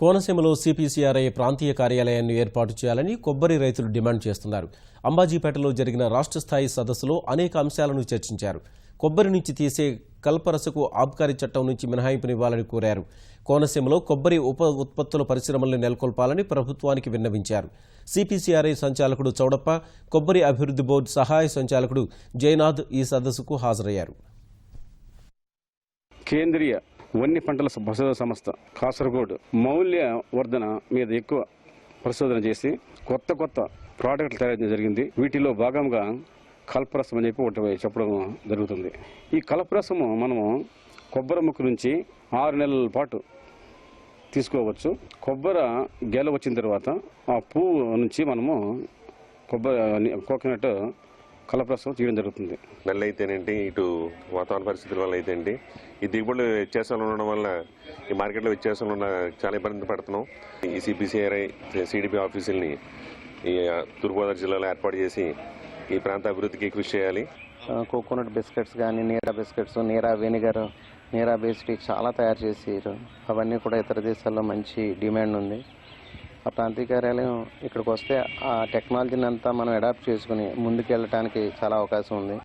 కోనసీమలో సిపిసిఆర్ఐ ప్రాంతీయ కార్యాలయాన్ని ఏర్పాటు చేయాలని కొబ్బరి రైతులు డిమాండ్ చేస్తున్నారు. అంబాజీపేటలో జరిగిన రాష్ట్ర స్థాయి సదస్సులో అనేక అంశాలను చర్చించారు. కొబ్బరి నుంచి తీసే కల్పరసకు ఆబ్కారీ చట్టం నుంచి మినహాయింపునివ్వాలని కోరారు. కోనసీమలో కొబ్బరి ఉప ఉత్పత్తుల పరిశ్రమల్ని నెలకొల్పాలని ప్రభుత్వానికి విన్నవించారు. సిపిసిఆర్ఐ సంచాలకుడు చౌడప్ప కొబ్బరి అభివృద్ధి బోర్డు సహాయ సంచాలకుడు జయనాథ్ ఈ సదస్సుకు హాజరయ్యారు. కేంద్రీయ వన్య పంటల పరిశోధన సంస్థ కాసరగోడు మౌల్య వర్ధన మీద ఎక్కువ పరిశోధన చేసి కొత్త కొత్త ప్రోడక్ట్లు తయారు జరిగింది. వీటిలో భాగంగా కల్పరసం అని చెప్పి ఒకటి చెప్పడం జరుగుతుంది. ఈ కల్పరసము మనము కొబ్బరి ముక్కు నుంచి ఆరు నెలల పాటు తీసుకోవచ్చు. కొబ్బరి గెల వచ్చిన తర్వాత ఆ పువ్వు నుంచి మనము కొబ్బరి కోకోనట్ కలపరసం తీయడం జరుగుతుంది. నెల అయితేనేంటి ఇటు వాతావరణ పరిస్థితుల వల్ల అయితేంటి ఈ దిగుబడులు వ్యత్యాసాలు ఉండడం వల్ల ఈ మార్కెట్లో వ్యత్యాసాలు ఉన్న చాలా ఇబ్బంది పడుతున్నాం. ఈ సిపిసిఆర్ఐ సిడిపి ఆఫీసుల్ని ఈ తూర్పుగోదావరి జిల్లాలో ఏర్పాటు చేసి ఈ ప్రాంత అభివృద్ధికి కృషి చేయాలి. కోకోనట్ బిస్కెట్స్ కానీ నీరా బిస్కెట్స్ నీరా వెనిగర్ నీరా బేస్డ్ చాలా తయారు చేసారు. అవన్నీ కూడా ఇతర దేశాల్లో మంచి డిమాండ్ ఉంది. ఆ ప్రాంతీయ కార్యాలయం ఇక్కడికి వస్తే ఆ టెక్నాలజీని అంతా మనం అడాప్ట్ చేసుకుని ముందుకు వెళ్ళటానికి చాలా అవకాశం ఉంది.